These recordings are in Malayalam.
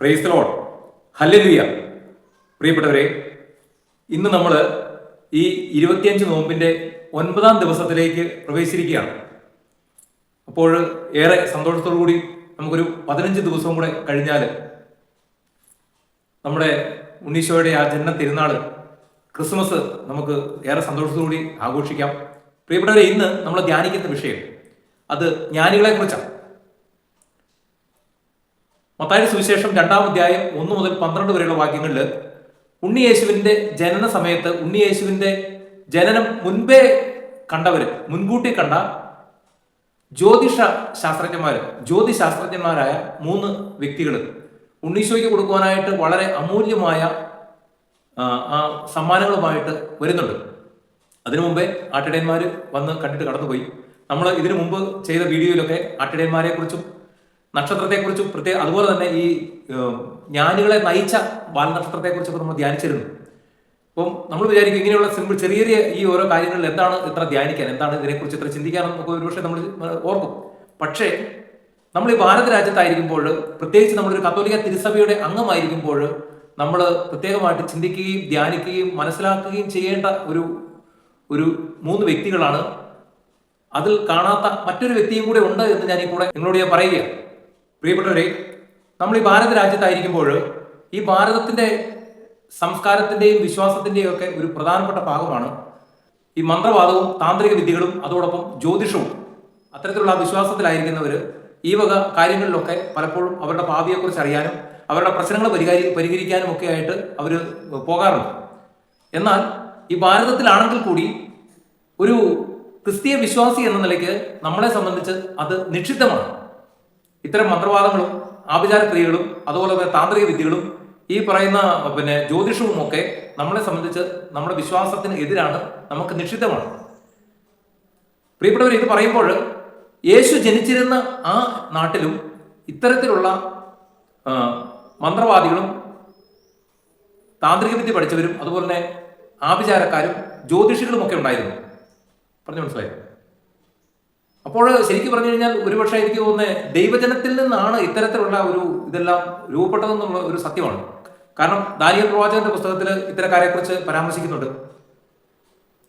പ്രൈസ് ലോഡ് ഹല്ലേലൂയ പ്രിയപ്പെട്ടവരെ ഇന്ന് നമ്മൾ ഈ ഇരുപത്തിയഞ്ച് നോമ്പിന്റെ ഒൻപതാം ദിവസത്തിലേക്ക് പ്രവേശിച്ചിരിക്കുകയാണ്. അപ്പോൾ ഏറെ സന്തോഷത്തോടു കൂടി നമുക്കൊരു പതിനഞ്ച് ദിവസവും കൂടെ കഴിഞ്ഞാൽ നമ്മുടെ ഉണ്ണീശോയുടെ ആ ജന്മ തിരുനാൾ ക്രിസ്മസ് നമുക്ക് ഏറെ സന്തോഷത്തോടു കൂടി ആഘോഷിക്കാം. പ്രിയപ്പെട്ടവരെ ഇന്ന് നമ്മൾ ധ്യാനിക്കുന്ന വിഷയം അത് ജ്ഞാനികളെ കുറിച്ചാണ്. മത്തായി സുവിശേഷം രണ്ടാം അധ്യായം ഒന്ന് മുതൽ പന്ത്രണ്ട് വരെയുള്ള വാക്യങ്ങളിൽ ഉണ്ണിയേശുവിന്റെ ജനന സമയത്ത് ഉണ്ണിയേശുവിന്റെ ജനനം മുൻപേ കണ്ടവര് മുൻകൂട്ടി കണ്ട ജ്യോതിഷ ശാസ്ത്രജ്ഞന്മാർ ജ്യോതിശാസ്ത്രജ്ഞന്മാരായ മൂന്ന് വ്യക്തികൾ ഉണ്ണീശോയ്ക്ക് കൊടുക്കുവാനായിട്ട് വളരെ അമൂല്യമായ സമ്മാനങ്ങളുമായിട്ട് വരുന്നുണ്ട്. അതിനു മുമ്പേ ആട്ടിടയന്മാർ വന്ന് കണ്ടിട്ട് കടന്നുപോയി. നമ്മൾ ഇതിനു മുമ്പ് ചെയ്ത വീഡിയോയിലൊക്കെ ആട്ടിടയന്മാരെ കുറിച്ചും നക്ഷത്രത്തെക്കുറിച്ചും പ്രത്യേക അതുപോലെ തന്നെ ഈ ജ്ഞാനികളെ നയിച്ച ബാലനക്ഷത്രത്തെക്കുറിച്ചൊക്കെ നമ്മൾ ധ്യാനിച്ചിരുന്നു. അപ്പം നമ്മൾ വിചാരിക്കും ഇങ്ങനെയുള്ള സിമ്പിൾ ചെറിയ ചെറിയ ഈ ഓരോ കാര്യങ്ങളിൽ എന്താണ് ഇത്ര ധ്യാനിക്കാൻ എന്താണ് ഇതിനെക്കുറിച്ച് ഇത്ര ചിന്തിക്കാൻ ചിന്തിക്കാനെന്നൊക്കെ ഒരുപക്ഷെ നമ്മൾ ഓർക്കും. പക്ഷേ നമ്മൾ ഈ ഭാരത രാജ്യത്തായിരിക്കുമ്പോൾ പ്രത്യേകിച്ച് നമ്മളൊരു കത്തോലിക്ക തിരുസഭയുടെ അംഗമായിരിക്കുമ്പോൾ നമ്മൾ പ്രത്യേകമായിട്ട് ചിന്തിക്കുകയും ധ്യാനിക്കുകയും മനസ്സിലാക്കുകയും ചെയ്യേണ്ട ഒരു ഒരു മൂന്ന് വ്യക്തികളാണ്. അതിൽ കാണാത്ത മറ്റൊരു വ്യക്തിയും കൂടെ ഉണ്ട് എന്ന് ഞാൻ ഈ കൂടെ നിങ്ങളോട് ഞാൻ പറയുകയാണ്. പ്രിയപ്പെട്ടവരെ നമ്മൾ ഈ ഭാരത രാജ്യത്തായിരിക്കുമ്പോൾ ഈ ഭാരതത്തിന്റെ സംസ്കാരത്തിന്റെയും വിശ്വാസത്തിന്റെയും ഒക്കെ ഒരു പ്രധാനപ്പെട്ട ഭാഗമാണ് ഈ മന്ത്രവാദവും താന്ത്രിക വിദ്യകളും അതോടൊപ്പം ജ്യോതിഷവും. അത്തരത്തിലുള്ള വിശ്വാസത്തിലായിരിക്കുന്നവർ ഈ വക കാര്യങ്ങളിലൊക്കെ പലപ്പോഴും അവരുടെ ഭാവിയെക്കുറിച്ച് അറിയാനും അവരുടെ പ്രശ്നങ്ങൾ പരിഹാരി പരിഹരിക്കാനും ഒക്കെ ആയിട്ട് അവർ പോകാറുണ്ട്. എന്നാൽ ഈ ഭാരതത്തിലാണെങ്കിൽ കൂടി ഒരു ക്രിസ്തീയ വിശ്വാസി എന്ന നിലയ്ക്ക് നമ്മളെ സംബന്ധിച്ച് അത് നിക്ഷിപ്തമാണ്. ഇത്തരം മന്ത്രവാദങ്ങളും ആഭിചാരക്രിയകളും അതുപോലെ തന്നെ താന്ത്രിക വിദ്യകളും ഈ പറയുന്ന പിന്നെ ജ്യോതിഷവും ഒക്കെ നമ്മളെ സംബന്ധിച്ച് നമ്മുടെ വിശ്വാസത്തിന് എതിരാണ് നമുക്ക് നിഷിദ്ധമാണ്. പ്രിയപ്പെട്ടവർ ഇത് പറയുമ്പോൾ യേശു ജനിച്ചിരുന്ന ആ നാട്ടിലും ഇത്തരത്തിലുള്ള മന്ത്രവാദികളും താന്ത്രിക വിദ്യ പഠിച്ചവരും അതുപോലെ തന്നെ ആഭിചാരക്കാരും ജ്യോതിഷികളും ഒക്കെ ഉണ്ടായിരുന്നു. പറഞ്ഞു മനസ്സിലായോ? അപ്പോൾ ശരിക്കും പറഞ്ഞു കഴിഞ്ഞാൽ ഒരുപക്ഷെ എനിക്ക് തോന്നുന്നത് ദൈവജനത്തിൽ നിന്നാണ് ഇത്തരത്തിലുള്ള ഒരു ഇതെല്ലാം രൂപപ്പെട്ടതെന്നുള്ള ഒരു സത്യമാണ്. കാരണം ദാനിയൽ പ്രവാചകന്റെ പുസ്തകത്തിൽ ഇത്തരക്കാരെക്കുറിച്ച് പരാമർശിക്കുന്നുണ്ട്.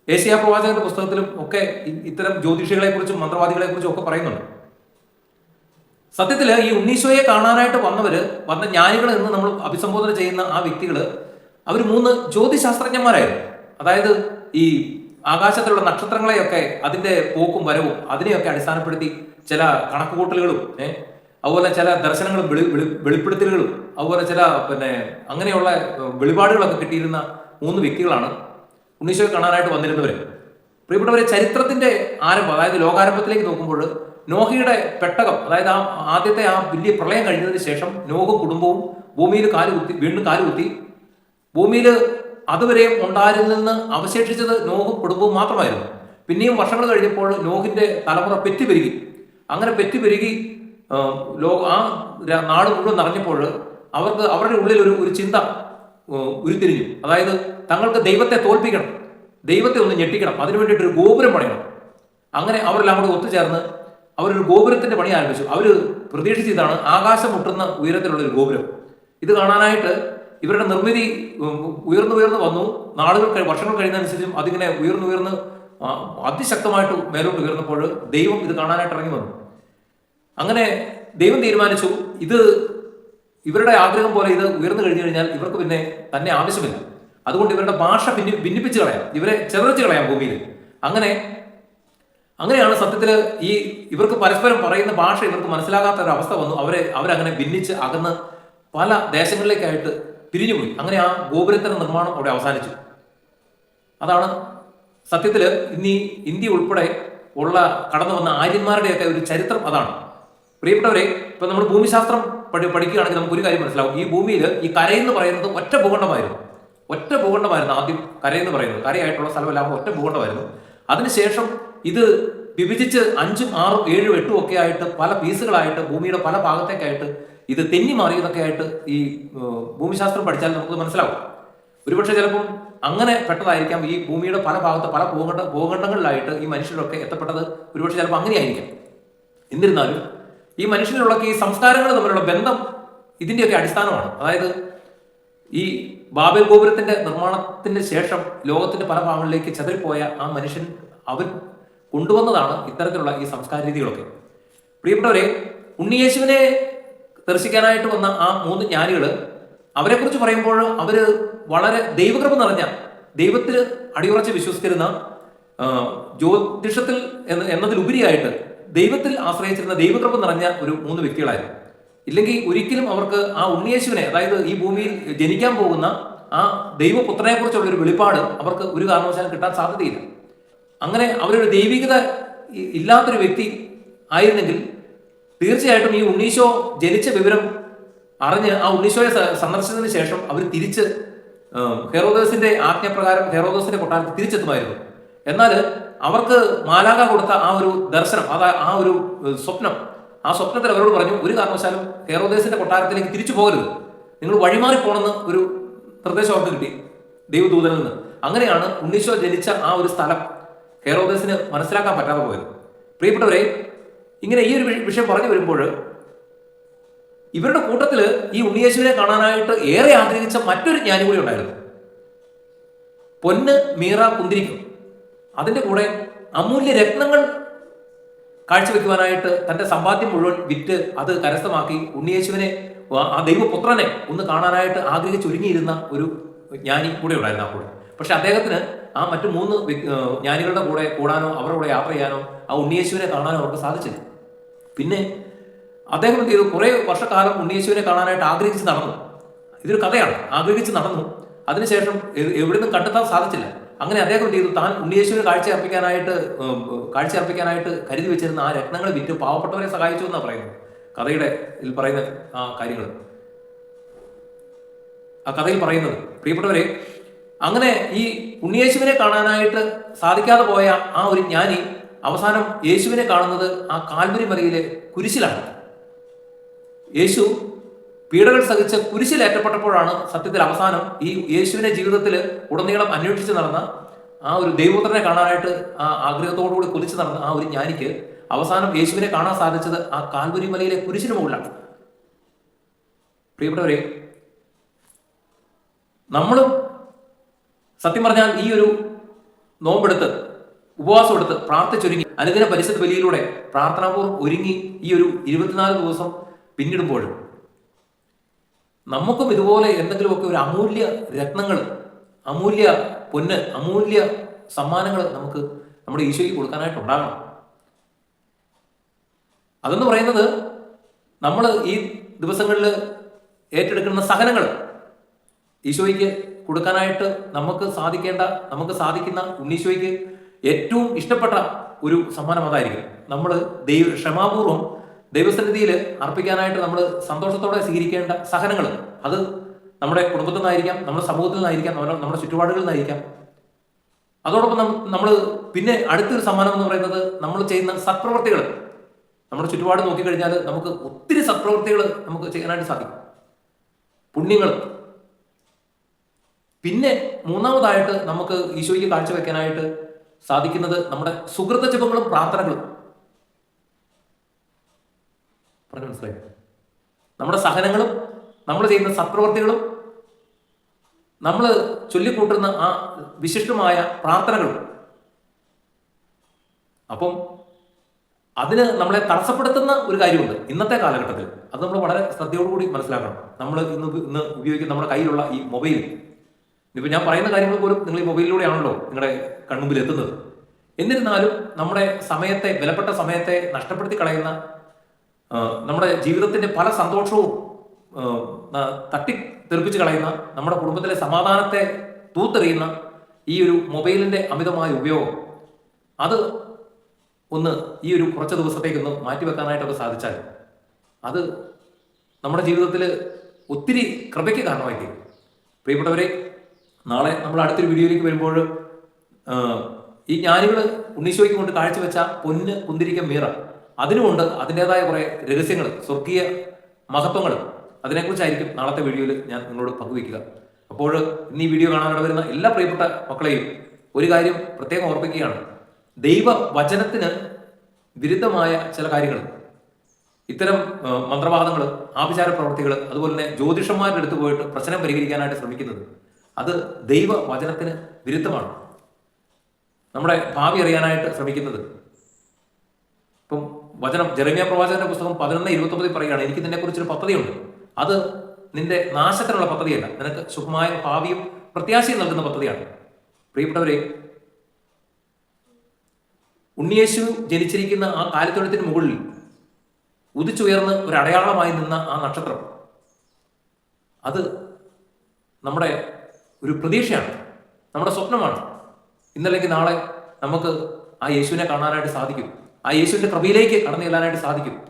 ഏഷ്യ പ്രവാചകന്റെ പുസ്തകത്തിലും ഒക്കെ ഇത്തരം ജ്യോതിഷികളെ കുറിച്ചും മന്ത്രവാദികളെ കുറിച്ചും ഒക്കെ പറയുന്നുണ്ട്. സത്യത്തിൽ ഈ ഉണ്ണീശോയെ കാണാനായിട്ട് വന്നവര് വന്ന ജ്ഞാനികൾ എന്ന് നമ്മൾ അഭിസംബോധന ചെയ്യുന്ന ആ വ്യക്തികൾ അവർ മൂന്ന് ജ്യോതിശാസ്ത്രജ്ഞന്മാരായിരുന്നു. അതായത് ഈ ആകാശത്തിലുള്ള നക്ഷത്രങ്ങളെയൊക്കെ അതിന്റെ പോക്കും വരവും അതിനെയൊക്കെ അടിസ്ഥാനപ്പെടുത്തി ചില കണക്കുകൂട്ടലുകളും ഏഹ് അതുപോലെ ചില ദർശനങ്ങളും വെളി വെളി- വെളിപ്പെടുത്തലുകളും അതുപോലെ ചില പിന്നെ അങ്ങനെയുള്ള വെളിപാടുകളൊക്കെ കിട്ടിയിരുന്ന മൂന്ന് വ്യക്തികളാണ് ഉണ്ണീശോയെ കാണാനായിട്ട് വന്നിരുന്നവര്. പ്രിയപ്പെട്ടവരെ ചരിത്രത്തിന്റെ ആരംഭം അതായത് ലോകാരംഭത്തിലേക്ക് നോക്കുമ്പോൾ നോഹയുടെ പെട്ടകം അതായത് ആ ആദ്യത്തെ ആ വലിയ പ്രളയം കഴിഞ്ഞതിന് ശേഷം നോഹും കുടുംബവും ഭൂമിയിൽ കാലുകുത്തി വീണ്ടും കാലുകുത്തി. ഭൂമിയിൽ അതുവരെയും ഉണ്ടായിരുന്നെന്ന് അവശേഷിച്ചത് നോഹും കുടുംബവും മാത്രമായിരുന്നു. പിന്നെയും വർഷങ്ങൾ കഴിഞ്ഞപ്പോൾ നോഹിന്റെ തലമുറ പെറ്റുപെരുകി. അങ്ങനെ പെറ്റി പെരുകി ആ നാട് മുഴുവൻ നിറഞ്ഞപ്പോൾ അവർക്ക് അവരുടെ ഉള്ളിൽ ഒരു ഒരു ചിന്ത ഉരുത്തിരിഞ്ഞു. അതായത് തങ്ങൾക്ക് ദൈവത്തെ തോൽപ്പിക്കണം. ദൈവത്തെ ഒന്ന് ഞെട്ടിക്കണം. അതിനു വേണ്ടിയിട്ട് ഒരു ഗോപുരം പണിയണം. അങ്ങനെ അവരെല്ലാം കൂടെ ഒത്തുചേർന്ന് അവരൊരു ഗോപുരത്തിന്റെ പണി ആരംഭിച്ചു. അവർ പ്രതീക്ഷിച്ചതാണ് ആകാശം മുട്ടുന്ന ഉയരത്തിലുള്ള ഒരു ഗോപുരം. ഇത് കാണാനായിട്ട് ഇവരുടെ നിർമ്മിതി ഉയർന്നു ഉയർന്നു വന്നു. നാളുകൾ വർഷങ്ങൾ കഴിയുന്നതനുസരിച്ചും അതിങ്ങനെ ഉയർന്നു ഉയർന്ന് അതിശക്തമായിട്ട് മേലോട്ട് ഉയർന്നപ്പോൾ ദൈവം ഇത് കാണാനായിട്ട് ഇറങ്ങി വന്നു. അങ്ങനെ ദൈവം തീരുമാനിച്ചു ഇത് ഇവരുടെ ആഗ്രഹം പോലെ ഇത് ഉയർന്നു കഴിഞ്ഞു കഴിഞ്ഞാൽ ഇവർക്ക് പിന്നെ തന്നെ ആവശ്യമില്ല. അതുകൊണ്ട് ഇവരുടെ ഭാഷ ഭിന്നി ഭിന്നിപ്പിച്ച് കളയാം. ഇവരെ ചെറുച്ച് കളയാം ഭൂമിയിൽ. അങ്ങനെ അങ്ങനെയാണ് സത്യത്തിൽ ഈ ഇവർക്ക് പരസ്പരം പറയുന്ന ഭാഷ ഇവർക്ക് മനസ്സിലാകാത്ത ഒരു അവസ്ഥ വന്നു. അവരെ അവരങ്ങനെ ഭിന്നിച്ച് അകന്ന് പല ദേശങ്ങളിലേക്കായിട്ട് പിരിഞ്ഞുപോയി. അങ്ങനെ ആ ഗോപുരത്തിന്റെ നിർമ്മാണം അവിടെ അവസാനിച്ചു. അതാണ് സത്യത്തിൽ ഇന്നീ ഇന്ത്യ ഉൾപ്പെടെ ഉള്ള കടന്നു വന്ന ആര്യന്മാരുടെയൊക്കെ ഒരു ചരിത്രം അതാണ്. പ്രിയപ്പെട്ടവരെ ഇപ്പൊ നമ്മൾ ഭൂമിശാസ്ത്രം പഠി പഠിക്കുകയാണെങ്കിൽ നമുക്ക് ഒരു കാര്യം മനസ്സിലാവും. ഈ ഭൂമിയിൽ ഈ കരയെന്ന് പറയുന്നത് ഒറ്റ ഭൂഖണ്ഡമായിരുന്നു. ഒറ്റ ഭൂഖണ്ഡമായിരുന്നു ആദ്യം കരയെന്ന് പറയുന്നത്. കരയായിട്ടുള്ള സ്ഥലമെല്ലാം ഒറ്റ ഭൂഖണ്ഡമായിരുന്നു. അതിനുശേഷം ഇത് വിഭജിച്ച് അഞ്ചും ആറും ഏഴും എട്ടും ഒക്കെ ആയിട്ട് പല പീസുകളായിട്ട് ഭൂമിയുടെ പല ഭാഗത്തേക്കായിട്ട് ഇത് തെന്നി മാറിയതൊക്കെ ആയിട്ട് ഈ ഭൂമിശാസ്ത്രം പഠിച്ചാൽ നമുക്ക് മനസ്സിലാവും. ഒരുപക്ഷെ ചിലപ്പം അങ്ങനെ പെട്ടതായിരിക്കാം ഈ ഭൂമിയുടെ പല ഭാഗത്ത് പല ഭൂഖണ്ഡ ഭൂഖണ്ഡങ്ങളിലായിട്ട് ഈ മനുഷ്യരൊക്കെ എത്തപ്പെട്ടത് ഒരുപക്ഷെ ചിലപ്പോൾ അങ്ങനെയായിരിക്കാം. എന്നിരുന്നാലും ഈ മനുഷ്യരിലുള്ള ഈ സംസ്കാരങ്ങൾ തമ്മിലുള്ള ബന്ധം ഇതിന്റെയൊക്കെ അടിസ്ഥാനമാണ്. അതായത് ഈ ബാബൽ ഗോപുരത്തിന്റെ നിർമ്മാണത്തിന് ശേഷം ലോകത്തിന്റെ പല ഭാഗങ്ങളിലേക്ക് ചെതറിപ്പോയ ആ മനുഷ്യൻ അവൻ കൊണ്ടുവന്നതാണ് ഇത്തരത്തിലുള്ള ഈ സംസ്കാര രീതികളൊക്കെ. പ്രിയപ്പെട്ടവരെ ഉണ്ണിയേശുവിനെ ദർശിക്കാനായിട്ട് വന്ന ആ മൂന്ന് ജ്ഞാനികൾ അവരെക്കുറിച്ച് പറയുമ്പോൾ അവർ വളരെ ദൈവകൃപ നിറഞ്ഞ ദൈവത്തിൽ അടിയുറച്ച് വിശ്വസിച്ചിരുന്ന ജ്യോതിഷത്തിൽ എന്ന എന്നതിലുപരിയായിട്ട് ദൈവത്തിൽ ആശ്രയിച്ചിരുന്ന ദൈവകൃപ നിറഞ്ഞ ഒരു മൂന്ന് വ്യക്തികളായിരുന്നു. ഇല്ലെങ്കിൽ ഒരിക്കലും അവർക്ക് ആ ഉണ്ണിയേശുവിനെ അതായത് ഈ ഭൂമിയിൽ ജനിക്കാൻ പോകുന്ന ആ ദൈവപുത്രനെ കുറിച്ചുള്ള ഒരു വെളിപ്പാട് അവർക്ക് ഒരു കാരണവശാലും കിട്ടാൻ സാധ്യതയില്ല. അങ്ങനെ അവരൊരു ദൈവികത ഇല്ലാത്തൊരു വ്യക്തി ആയിരുന്നെങ്കിൽ തീർച്ചയായിട്ടും ഈ ഉണ്ണീശോ ജനിച്ച വിവരം അറിഞ്ഞ് ആ ഉണ്ണീശോയെ സന്ദർശിച്ചതിന് ശേഷം അവർ തിരിച്ച് ഹെറോദോസിന്റെ ആജ്ഞപ്രകാരം ഹെറോദോസിന്റെ കൊട്ടാരത്തിൽ തിരിച്ചെത്തുമായിരുന്നു. എന്നാൽ അവർക്ക് മാലാക കൊടുത്ത ആ ഒരു ദർശനം അത് ആ ഒരു സ്വപ്നം ആ സ്വപ്നത്തിൽ അവരോട് പറഞ്ഞു ഒരു കാരണവശാലും ഹെറോദേസിന്റെ കൊട്ടാരത്തിലേക്ക് തിരിച്ചു പോകരുത്. നിങ്ങൾ വഴിമാറി പോകണമെന്ന് ഒരു നിർദ്ദേശം അവർക്ക് കിട്ടി ദൈവദൂതനിൽ നിന്ന്. അങ്ങനെയാണ് ഉണ്ണീശോ ജനിച്ച ആ ഒരു സ്ഥലം ഹെറോദേസിന് മനസ്സിലാക്കാൻ പറ്റാതെ പോയത്. പ്രിയപ്പെട്ടവരെ ഇങ്ങനെ ഈ ഒരു വിഷയം പറഞ്ഞു വരുമ്പോൾ ഇവരുടെ കൂട്ടത്തിൽ ഈ ഉണ്ണിയേശുവിനെ കാണാനായിട്ട് ഏറെ ആഗ്രഹിച്ച മറ്റൊരു ജ്ഞാനി കൂടി ഉണ്ടായിരുന്നു. പൊന്ന് മീറ കുന്തിരിക്കും. അതിന്റെ കൂടെ അമൂല്യ രത്നങ്ങൾ കാഴ്ചവെക്കുവാനായിട്ട് തന്റെ സമ്പാദ്യം മുഴുവൻ വിറ്റ് അത് കരസ്ഥമാക്കി ഉണ്ണിയേശുവിനെ ആ- ദൈവപുത്രനെ ഒന്ന് കാണാനായിട്ട് ആഗ്രഹിച്ചൊരുങ്ങിയിരുന്ന ഒരു ജ്ഞാനി കൂടെ ഉണ്ടായിരുന്നു കൂടെ. പക്ഷെ അദ്ദേഹത്തിന് ആ മറ്റു മൂന്ന് ജ്ഞാനികളുടെ കൂടെ കൂടാനോ അവരുടെ കൂടെ യാത്ര ചെയ്യാനോ ആ ഉണ്ണിയേശുവിനെ കാണാനോ അവർക്ക് സാധിച്ചില്ല. പിന്നെ അദ്ദേഹം എന്ത് ചെയ്തു? കുറേ വർഷക്കാലം ഉണ്ണിയേശുവിനെ കാണാനായിട്ട് ആഗ്രഹിച്ച് നടന്നു. ഇതൊരു കഥയാണ്. ആഗ്രഹിച്ച് നടന്നു. അതിനുശേഷം എവിടുന്നും കണ്ടെത്താൻ സാധിച്ചില്ല. അങ്ങനെ അദ്ദേഹം എന്ത് ചെയ്തു? താൻ ഉണ്ണിയേശുവിന് കാഴ്ച അർപ്പിക്കാനായിട്ട് കാഴ്ച അർപ്പിക്കാനായിട്ട് കരുതി വെച്ചിരുന്ന ആ രത്നങ്ങൾ വിറ്റ്. പാവപ്പെട്ടവരെ സഹായിച്ചു എന്നാണ് പറയുന്നത്. കഥയുടെ ഇതിൽ പറയുന്ന ആ കാര്യങ്ങൾ. ആ കഥയിൽ പറയുന്നത് പ്രിയപ്പെട്ടവരെ അങ്ങനെ ഈ ഉണ്ണിയേശുവിനെ കാണാനായിട്ട് സാധിക്കാതെ പോയ ആ ഒരു ജ്ഞാനി അവസാനം യേശുവിനെ കാണുന്നത് ആ കാൽവരി മലയിലെ കുരിശിലാണ്. യേശു പീഡകൾ സഹിച്ച് കുരിശിലേറ്റപ്പെട്ടപ്പോഴാണ് സത്യത്തിൽ അവസാനം ഈ യേശുവിന്റെ ജീവിതത്തിൽ ഉടനീളം അന്വേഷിച്ച് നടന്ന ആ ഒരു ദൈവപുത്രനെ കാണാനായിട്ട് ആ ആഗ്രഹത്തോടുകൂടി കൊതിച്ച് നടന്ന ആ ഒരു ജ്ഞാനിക്ക് അവസാനം യേശുവിനെ കാണാൻ സാധിച്ചത് ആ കാൽവരി മലയിലെ കുരിശിന് മുകളിലാണ്. പ്രിയപ്പെട്ടവരെ നമ്മളും സത്യം പറഞ്ഞാൽ ഈ ഒരു നോമ്പെടുത്ത് ഉപവാസം എടുത്ത് പ്രാർത്ഥിച്ചൊരുങ്ങി അനുദിന പരിശുദ്ധ ബലിയിലൂടെ പ്രാർത്ഥനാപൂർവം ഒരുങ്ങി ഈ ഒരു ഇരുപത്തിനാല് ദിവസം പിന്നിടുമ്പോൾ നമുക്കും ഇതുപോലെ എന്തെങ്കിലുമൊക്കെ ഒരു അമൂല്യ രത്നങ്ങൾ അമൂല്യ പൊന്ന് അമൂല്യ സമ്മാനങ്ങൾ നമുക്ക് നമ്മുടെ ഈശോയ്ക്ക് കൊടുക്കാനായിട്ട് കൊടുക്കാനായിട്ടുണ്ടാകണം അതെന്ന് പറയുന്നത് നമ്മൾ ഈ ദിവസങ്ങളിൽ ഏറ്റെടുക്കുന്ന സഹനങ്ങൾ ഈശോയ്ക്ക് കൊടുക്കാനായിട്ട് നമുക്ക് സാധിക്കേണ്ട നമുക്ക് സാധിക്കുന്ന ഉണ്ണീശോയ്ക്ക് ഏറ്റവും ഇഷ്ടപ്പെട്ട ഒരു സമ്മാനം അതായിരിക്കും. നമ്മൾ ദൈവ ക്ഷമാപൂർവം ദൈവസന്നിധിയിൽ അർപ്പിക്കാനായിട്ട് നമ്മൾ സന്തോഷത്തോടെ സ്വീകരിക്കേണ്ട സഹനങ്ങൾ അത് നമ്മുടെ കുടുംബത്തിൽ നിന്നായിരിക്കാം നമ്മുടെ സമൂഹത്തിൽ നിന്നായിരിക്കാം നമ്മുടെ നമ്മുടെ ചുറ്റുപാടുകളിൽ നിന്നായിരിക്കാം. അതോടൊപ്പം നമ്മൾ പിന്നെ അടുത്തൊരു സമ്മാനം എന്ന് പറയുന്നത് നമ്മൾ ചെയ്യുന്ന സത്പ്രവർത്തികൾ നമ്മുടെ ചുറ്റുപാട് നോക്കിക്കഴിഞ്ഞാൽ നമുക്ക് ഒത്തിരി സത്പ്രവർത്തികൾ നമുക്ക് ചെയ്യാനായിട്ട് സാധിക്കും. പുണ്യങ്ങൾ പിന്നെ മൂന്നാമതായിട്ട് നമുക്ക് ഈശോയ്ക്ക് കാഴ്ചവെക്കാനായിട്ട് സാധിക്കുന്നത് നമ്മുടെ സുഹൃത ജപങ്ങളും പ്രാർത്ഥനകളും. പറഞ്ഞു മനസ്സിലായി? നമ്മുടെ സഹനങ്ങളും നമ്മൾ ചെയ്യുന്ന സത്പ്രവർത്തികളും നമ്മൾ ചൊല്ലിക്കൂട്ടുന്ന ആ വിശിഷ്ടമായ പ്രാർത്ഥനകളും. അപ്പം അതിന് നമ്മളെ തടസ്സപ്പെടുത്തുന്ന ഒരു കാര്യമുണ്ട് ഇന്നത്തെ കാലഘട്ടത്തിൽ. അത് നമ്മൾ വളരെ ശ്രദ്ധയോടുകൂടി മനസ്സിലാക്കണം. നമ്മൾ ഇന്ന് ഇന്ന് ഉപയോഗിക്കുന്ന നമ്മുടെ കയ്യിലുള്ള ഈ മൊബൈൽ ഇനിയിപ്പോൾ ഞാൻ പറയുന്ന കാര്യങ്ങൾ പോലും നിങ്ങൾ ഈ മൊബൈലിലൂടെയാണല്ലോ നിങ്ങളുടെ കൺമുമ്പിൽ എത്തുന്നത് എന്നിരുന്നാലും നമ്മുടെ സമയത്തെ വിലപ്പെട്ട സമയത്തെ നഷ്ടപ്പെടുത്തി കളയുന്ന നമ്മുടെ ജീവിതത്തിന്റെ പല സന്തോഷവും തട്ടി തെറിപ്പിച്ച് കളയുന്ന നമ്മുടെ കുടുംബത്തിലെ സമാധാനത്തെ തൂത്തെറിയുന്ന ഈ ഒരു മൊബൈലിന്റെ അമിതമായ ഉപയോഗം അത് ഒന്ന് ഈ ഒരു കുറച്ച് ദിവസത്തേക്കൊന്ന് മാറ്റിവെക്കാനായിട്ടൊക്കെ സാധിച്ചാൽ അത് നമ്മുടെ ജീവിതത്തിൽ ഒത്തിരി കൃപയ്ക്ക് കാരണമായിരിക്കും പ്രിയപ്പെട്ടവരെ നാളെ നമ്മൾ അടുത്തൊരു വീഡിയോയിലേക്ക് വരുമ്പോൾ ഈ ജ്ഞാനികൾ ഉണ്ണീശോയ്ക്ക് കൊണ്ട് കാഴ്ചവെച്ച പൊന്ന് കുന്തിരിക്ക മീറ അതിനുമുണ്ട് അതിന്റെതായ കുറെ രഹസ്യങ്ങൾ സ്വർഗീയ മഹത്വങ്ങൾ അതിനെക്കുറിച്ചായിരിക്കും നാളത്തെ വീഡിയോയിൽ ഞാൻ നിങ്ങളോട് പങ്കുവയ്ക്കുക. അപ്പോൾ ഇന്ന് ഈ വീഡിയോ കാണാൻ വരുന്ന എല്ലാ പ്രിയപ്പെട്ട മക്കളെയും ഒരു കാര്യം പ്രത്യേകം ഓർപ്പിക്കുകയാണ്. ദൈവ വചനത്തിന് വിരുദ്ധമായ ചില കാര്യങ്ങൾ ഇത്തരം മന്ത്രവാദങ്ങൾ ആഭിചാര പ്രവർത്തികൾ അതുപോലെ തന്നെ ജ്യോതിഷന്മാരുടെ അടുത്ത് പോയിട്ട് പ്രശ്നം പരിഹരിക്കാനായിട്ട് ശ്രമിക്കുന്നത്. അത് ദൈവ വചനത്തിന് വിരുദ്ധമാണ്. നമ്മുടെ ഭാവി അറിയാനായിട്ട് ശ്രമിക്കുന്നത്. ഇപ്പം വചനം ജെറമിയ പ്രവാചകന്റെ പുസ്തകം പതിനൊന്ന് ഇരുപത്തൊമ്പതിൽ പറയുകയാണ് എനിക്ക് നിന്നെ കുറിച്ചൊരു പദ്ധതിയുണ്ട്. അത് നിന്റെ നാശത്തിനുള്ള പദ്ധതിയല്ല. നിനക്ക് സുഖമായ ഭാവിയും പ്രത്യാശയും നൽകുന്ന പദ്ധതിയാണ്. പ്രിയപ്പെട്ടവരെ ഉണ്ണിയേശു ജനിച്ചിരിക്കുന്ന ആ കാലിത്തൊഴുത്തിന് മുകളിൽ ഉദിച്ചുയർന്ന് ഒരു അടയാളമായി നിന്ന ആ നക്ഷത്രം അത് നമ്മുടെ ഒരു പ്രതീക്ഷയാണ്. നമ്മുടെ സ്വപ്നമാണ്. ഇന്നല്ലെങ്കിൽ നാളെ നമുക്ക് ആ യേശുവിനെ കാണാനായിട്ട് സാധിക്കും. ആ യേശുവിന്റെ കൃപയിലേക്ക് കടന്നു ചെല്ലാനായിട്ട് സാധിക്കും.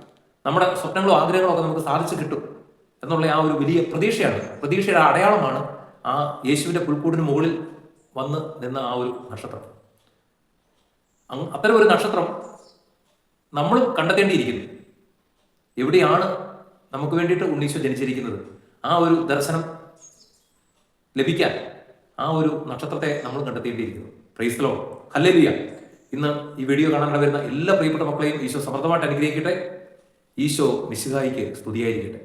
നമ്മുടെ സ്വപ്നങ്ങളും ആഗ്രഹങ്ങളും ഒക്കെ നമുക്ക് സാധിച്ചു കിട്ടും എന്നുള്ള ആ ഒരു വലിയ പ്രതീക്ഷയാണ്. പ്രതീക്ഷയുടെ അടയാളമാണ് ആ യേശുവിന്റെ പുൽക്കൂടിന് മുകളിൽ വന്ന് നിന്ന ആ ഒരു നക്ഷത്രം. അത്തരം ഒരു നക്ഷത്രം നമ്മൾ കണ്ടെത്തേണ്ടിയിരിക്കുന്നു. എവിടെയാണ് നമുക്ക് വേണ്ടിയിട്ട് ഉണ്ണീശോ ജനിച്ചിരിക്കുന്നത്? ആ ഒരു ദർശനം ലഭിക്കാൻ ആ ഒരു നക്ഷത്രത്തെ നമ്മൾ കണ്ടെത്തിയിട്ടിരിക്കുന്നു. പ്രൈസ്ലോ ഹല്ലേലൂയ ഇന്ന് ഈ വീഡിയോ കാണാൻ വരുന്ന എല്ലാ പ്രിയപ്പെട്ട മക്കളെയും ഈശോ സമൃദ്ധമായിട്ട് അനുഗ്രഹിക്കട്ടെ. ഈശോ നിശ്ചിതായിക്ക് സ്തുതിയായിരിക്കട്ടെ.